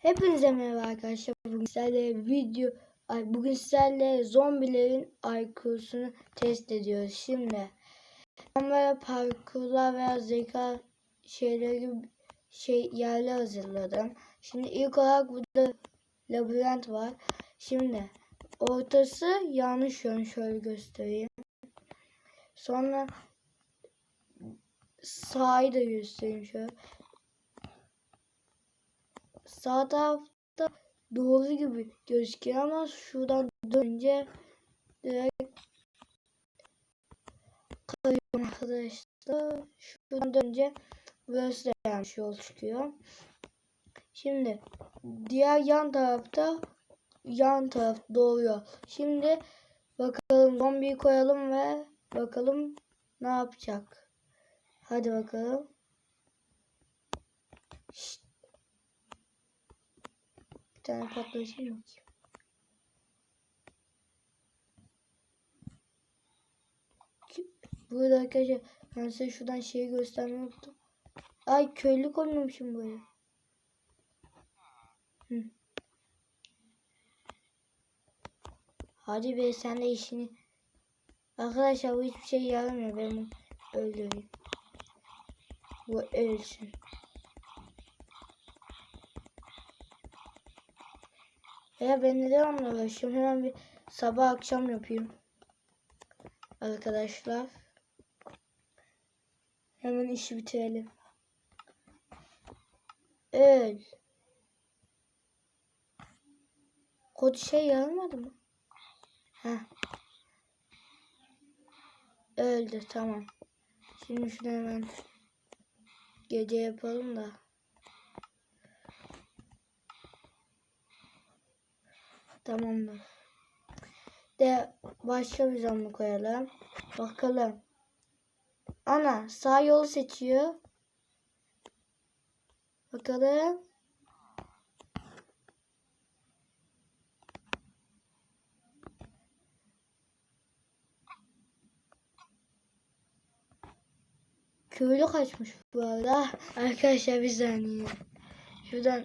Hepinize merhaba arkadaşlar. Bugün sizlerle video, ay bugün sizlerle zombilerin IQ'sunu test ediyoruz. Şimdi ben böyle parkurlar veya zeka şeyleri gibi şey yerler hazırladım. Şimdi ilk olarak burada labirent var. Şimdi ortası yanlış yön şöyle göstereyim. Sonra sağı da göstereyim şöyle sağ tarafta doğru gibi gözüküyor ama şuradan dönünce direkt kayıyorum arkadaşlar. Şuradan dönünce burası da yanlış yol çıkıyor. Şimdi diğer yan tarafta yan taraf doğru yol. Şimdi bakalım zombiyi koyalım ve bakalım ne yapacak. Hadi bakalım. Şşt. Tane patlayıcı yok. Burada arkadaşlar ben size şuradan şeyi göstermeyi unuttum. Ay köylü koymamışım buraya. Hı. Hadi be sen de işini. Arkadaşlar bu hiçbir şey yaramıyor. Ben öldüreyim. Bu ölsün. Ya ben neden onunla uğraşıyorum? Hemen bir sabah akşam yapayım. Arkadaşlar. Hemen işi bitirelim. Öl. Kod şey yaramadı mı? Heh. Öldü tamam. Şimdi şunu hemen gece yapalım da. Tamamdır. De başka bir zamlı koyalım. Bakalım. Ana sağ yolu seçiyor. Bakalım. Köylü kaçmış bu arada. Arkadaşlar bir saniye. Şuradan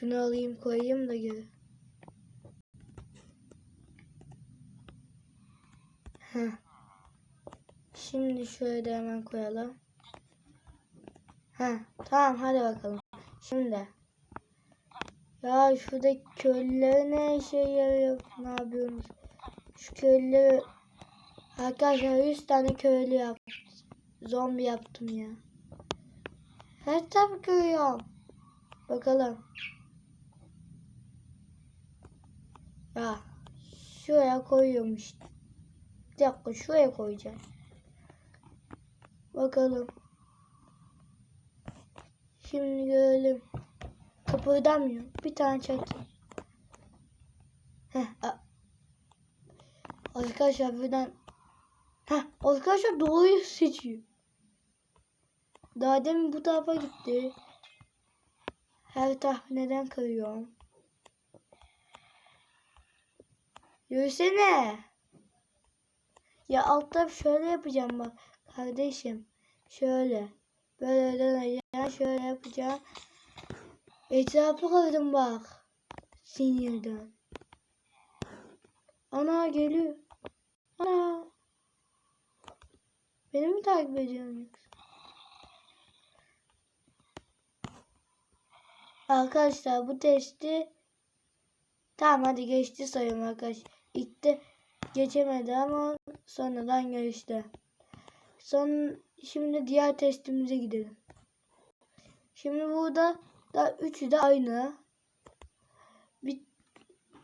şunu alayım koyayım da geri. Heh. Şimdi şöyle de hemen koyalım. Heh, tamam hadi bakalım. Şimdi. Ya şuradaki köylüler ne şey yarıyor? Ne yapıyorsunuz? Şu köylü Arkadaşlar 100 tane köylü yaptım. Zombi yaptım ya. Her tarafı görüyorum. Bakalım. Ya şuraya koyuyorum işte. Bir dakika şuraya koyacağım. Bakalım. Şimdi görelim. Kıpırdamıyor. Bir tane çaktım. Heh. Arkadaşlar buradan Heh, arkadaşlar doğruyu seçiyor. Daha demin bu tarafa gitti. Her tahmineden kırıyorum. Yürüsene. Ya alt taraf şöyle yapacağım bak. Kardeşim. Şöyle. Böyle döneceğim. Şöyle yapacağım. Etrafı kırdım bak. Sinirden. Ana geliyor. Ana. Beni mi takip ediyorsun yoksa? Arkadaşlar bu testi tamam hadi geçti sayıyorum arkadaşlar. İlk de geçemedi ama sonradan geçti. Son şimdi diğer testimize gidelim. Şimdi burada da üçü de aynı. Bir,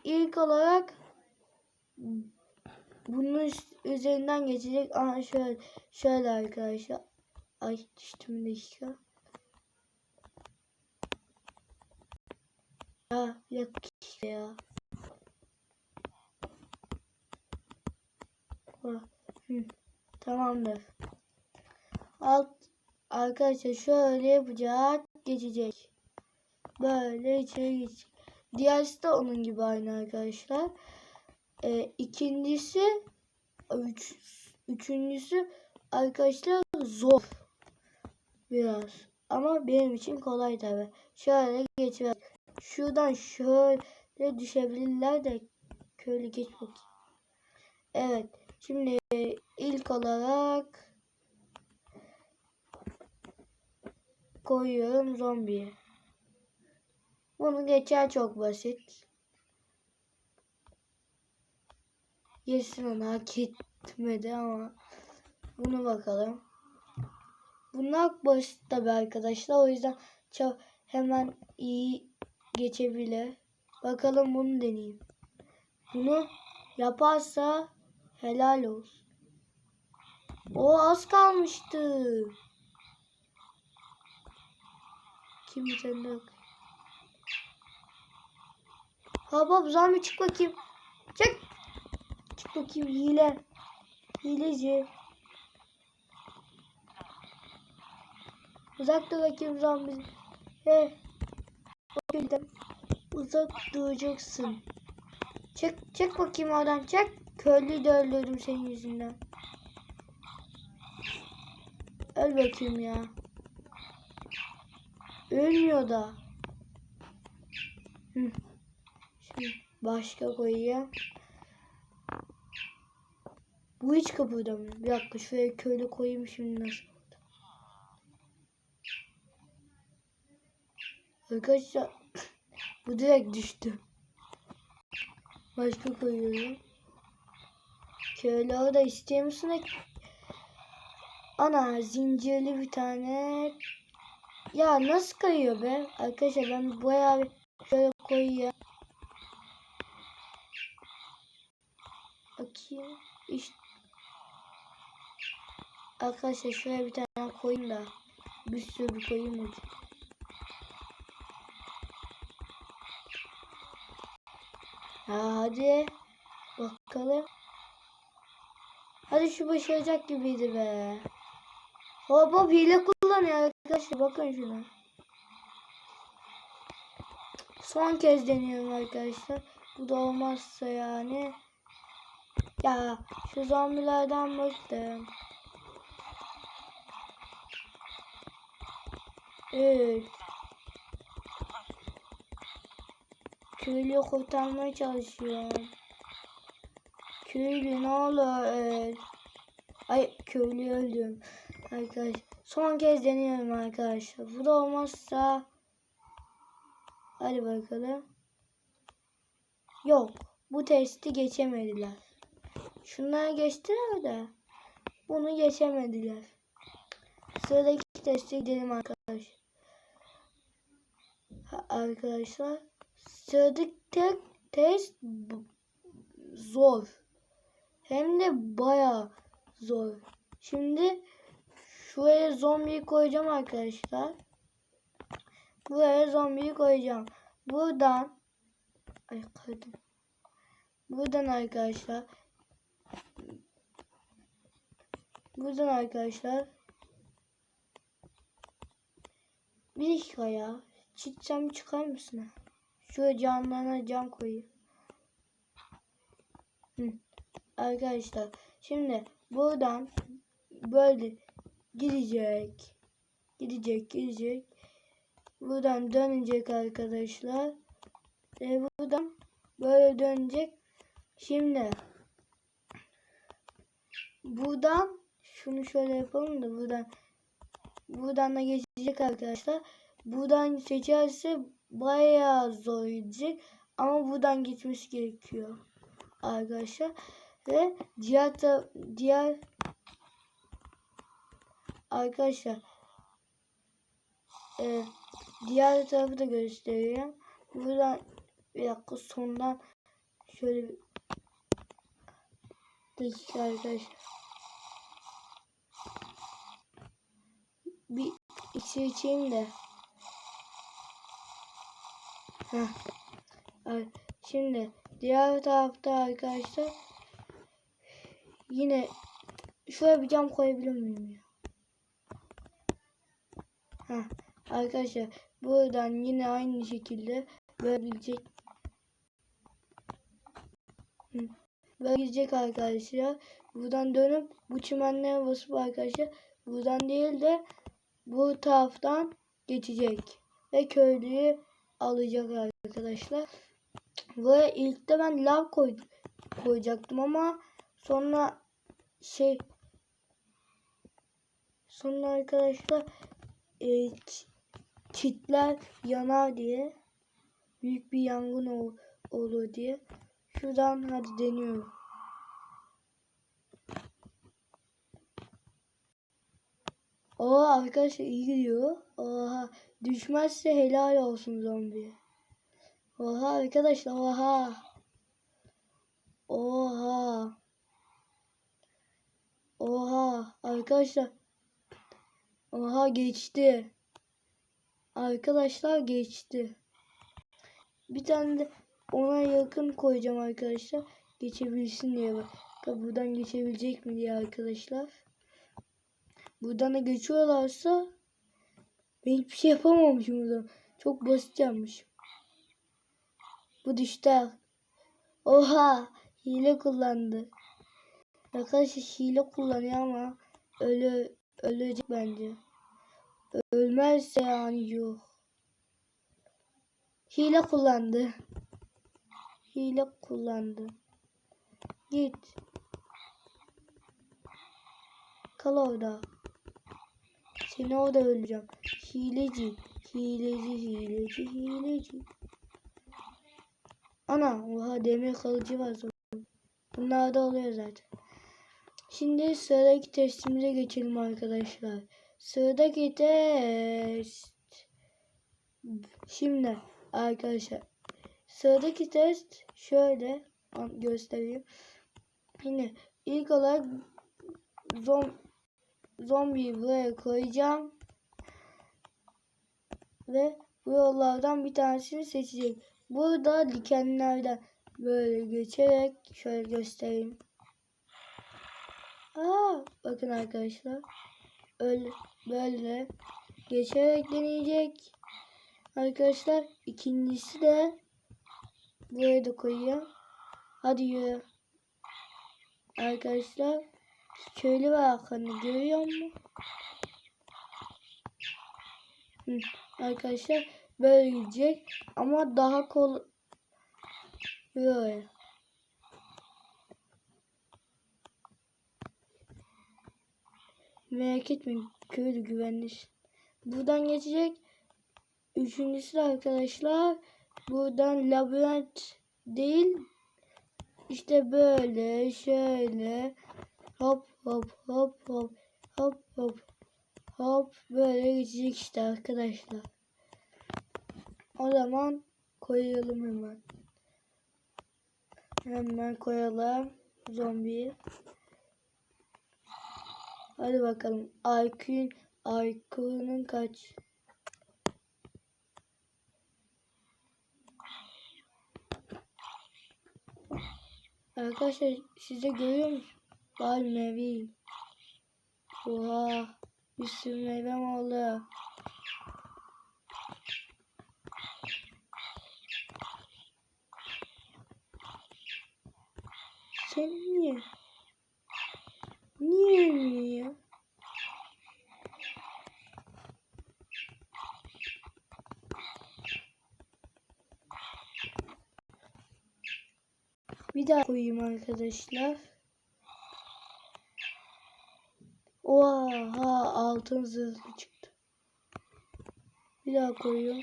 ilk olarak bunun üzerinden geçecek. Aha şöyle şöyle arkadaşlar. Ay düştüm bir dakika. Ya bir ya. Hı, tamamdır. Alt arkadaşlar şöyle yapacak geçecek. Böyle içeri geçecek. Diğerisi de onun gibi aynı arkadaşlar. Ee, ikincisi üç, üçüncüsü arkadaşlar zor biraz. Ama benim için kolay tabi. Şöyle geçiyor. Şuradan şöyle düşebilirler de köylü geç bakayım. Evet. Şimdi ilk olarak koyuyorum zombiyi. Bunu geçer çok basit. Yesin onu hak etmedi ama bunu bakalım. Bunlar basit tabi arkadaşlar. O yüzden çok hemen iyi geçebilir. Bakalım bunu deneyeyim. Bunu yaparsa helal olsun. O az kalmıştı. Kim daha- Hop hop zombi çık bakayım. Çık. Çık bakayım hile. Hileci. Uzak dur bakayım zombi. He. Gülden. Uzak duracaksın. Çık çık bakayım oradan çık. Köylüyü de öldürdüm senin yüzünden. Öl bakayım ya. Ölmüyor da. Şimdi başka koyayım. Bu hiç kıpırdamıyor. Bir dakika şuraya köylü koyayım şimdi nasıl. Arkadaşlar bu direkt düştü. Başka koyuyorum. Köylü orada istiyor musun? Ana zincirli bir tane. Ya nasıl kayıyor be? Arkadaşlar ben bayağı bir şöyle koyayım. Bakayım. İşte. Arkadaşlar şuraya bir tane koyayım da. Bir sürü koyayım hadi. Hadi. Bakalım. Hadi şu başaracak gibiydi be. Hop hop hile kullanıyor arkadaşlar. Bakın şuna. Son kez deniyorum arkadaşlar. Bu da olmazsa yani. Ya şu zombilerden bıktım. 3 Köylü kurtarmaya çalışıyorum. Köylü ne olur. Ee, ay köylü öldüm. Arkadaş son kez deniyorum arkadaşlar. Bu da olmazsa hadi bakalım. Yok. Bu testi geçemediler. Şunları geçtiler de bunu geçemediler. Sıradaki teste gidelim arkadaşlar. Arkadaşlar sıradaki tek test zor. Hem de baya zor. Şimdi şuraya zombiyi koyacağım arkadaşlar. Buraya zombiyi koyacağım. Buradan ay kadın. Buradan arkadaşlar Buradan arkadaşlar bir ya. Çitsem çıkar mısın? Şuraya camlarına cam koyayım. Hı. Arkadaşlar şimdi buradan böyle gidecek. Gidecek gidecek. Buradan dönecek arkadaşlar. Ve buradan böyle dönecek. Şimdi buradan şunu şöyle yapalım da buradan buradan da geçecek arkadaşlar. Buradan seçerse bayağı zor gidecek. Ama buradan gitmesi gerekiyor arkadaşlar. Ve diğer diğer arkadaşlar e, diğer tarafı da göstereyim. Buradan bir dakika sondan şöyle bir dakika arkadaşlar. Bir içi içeyim de. Heh. Şimdi diğer tarafta arkadaşlar yine şuraya bir cam koyabilir miyim ya? Heh. Arkadaşlar buradan yine aynı şekilde. Böyle gidecek arkadaşlar. Buradan dönüp bu çimenlere basıp arkadaşlar buradan değil de bu taraftan geçecek. Ve köylüyü alacak arkadaşlar. Ve ilk de ben lav koy, koyacaktım ama sonra şey sonra arkadaşlar e, çitler yanar diye büyük bir yangın ol, olur diye şuradan hadi deniyorum. Oo arkadaşlar iyi gidiyor. Oha düşmezse helal olsun zombi. Oha arkadaşlar oha. Oha. Oha arkadaşlar. Oha geçti. Arkadaşlar geçti. Bir tane de ona yakın koyacağım arkadaşlar. Geçebilsin diye bak. Buradan geçebilecek mi diye arkadaşlar. Buradan da geçiyorlarsa ben hiçbir şey yapamamışım buradan. Çok basit yapmışım. Bu düştü. Oha! Hile kullandı. Arkadaşlar hile kullanıyor ama ölü ölecek bence. Ölmezse yani yok. Hile kullandı. Hile kullandı. Git. Kal orada. Seni orada öldüreceğim. Hileci. Hileci, hileci, hileci. Ana, oha demir kalıcı var sonra. Bunlar da oluyor zaten. Şimdi sıradaki testimize geçelim arkadaşlar. Sıradaki test. Şimdi arkadaşlar. Sıradaki test şöyle göstereyim. Yine ilk olarak zom zombiyi buraya koyacağım. Ve bu yollardan bir tanesini seçecek. Burada dikenlerden böyle geçerek şöyle göstereyim. Aa, bakın arkadaşlar. Öyle böyle geçerek deneyecek. Arkadaşlar ikincisi de buraya da koyuyor. Hadi yürü. Arkadaşlar köylü var arkanda görüyor musun? Hı, Arkadaşlar böyle gidecek ama daha kol böyle. Merak etmeyin köylü güvenli. Buradan geçecek. Üçüncüsü arkadaşlar buradan labirent değil işte böyle şöyle hop hop hop hop hop hop hop böyle geçecek işte arkadaşlar. O zaman koyalım hemen. Hemen koyalım zombiyi. Hadi bakalım. IQ'nun IQ'nun kaç? Arkadaşlar size görüyor musunuz? Bal meyve. Oha. Bir sürü meyvem oldu. Sen niye? Niye ölmüyor? Bir daha koyayım arkadaşlar. Oha altın zırhlı çıktı. Bir daha koyuyorum.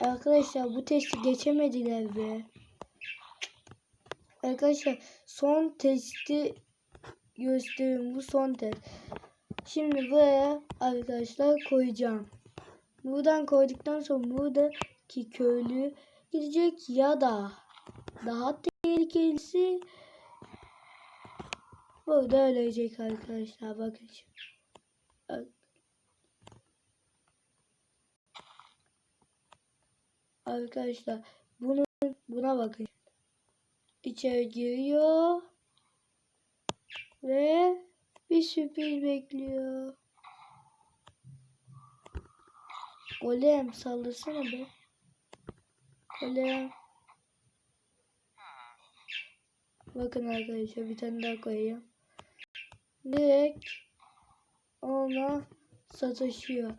Arkadaşlar bu testi geçemediler be. Arkadaşlar son testi göstereyim. Bu son test. Şimdi buraya arkadaşlar koyacağım. Buradan koyduktan sonra buradaki köylü gidecek ya da daha tehlikelisi burada ölecek arkadaşlar. Bakın. Arkadaşlar bunu buna bakın. İçeri giriyor ve bir sürpriz bekliyor. Golem sallasana be. Golem. Bakın arkadaşlar bir tane daha koyayım. Direkt ona sataşıyor.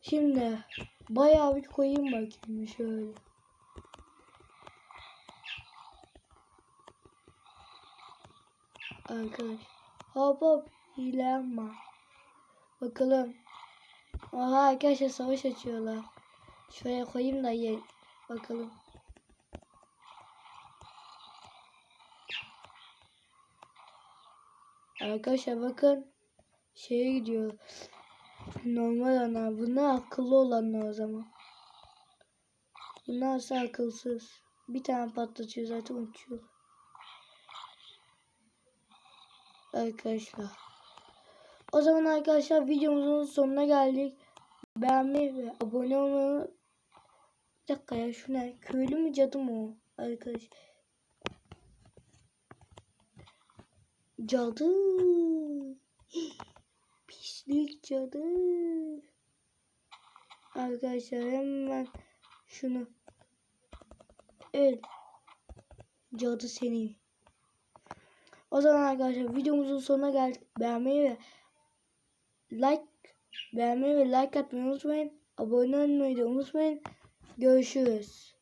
Şimdi bayağı bir koyayım bakayım şöyle. Arkadaş. Hop hop hile. Bakalım. Aha arkadaşlar savaş açıyorlar. Şuraya koyayım da ye. Bakalım. Arkadaşlar bakın. Şeye gidiyor. Normal ana. Bunlar akıllı olanlar o zaman. Bunlarsa akılsız. Bir tane patlatıyor zaten uçuyor. Arkadaşlar. O zaman arkadaşlar videomuzun sonuna geldik. Beğenmeyi ve abone olmayı bir dakika ya şu ne? Köylü mü cadı mı o? Arkadaş. Cadı. Pislik cadı. Arkadaşlar hemen şunu. El. Cadı seni. O zaman arkadaşlar videomuzun sonuna geldik. Beğenmeyi ve like beğenmeyi ve like atmayı unutmayın. Abone olmayı da unutmayın. Görüşürüz.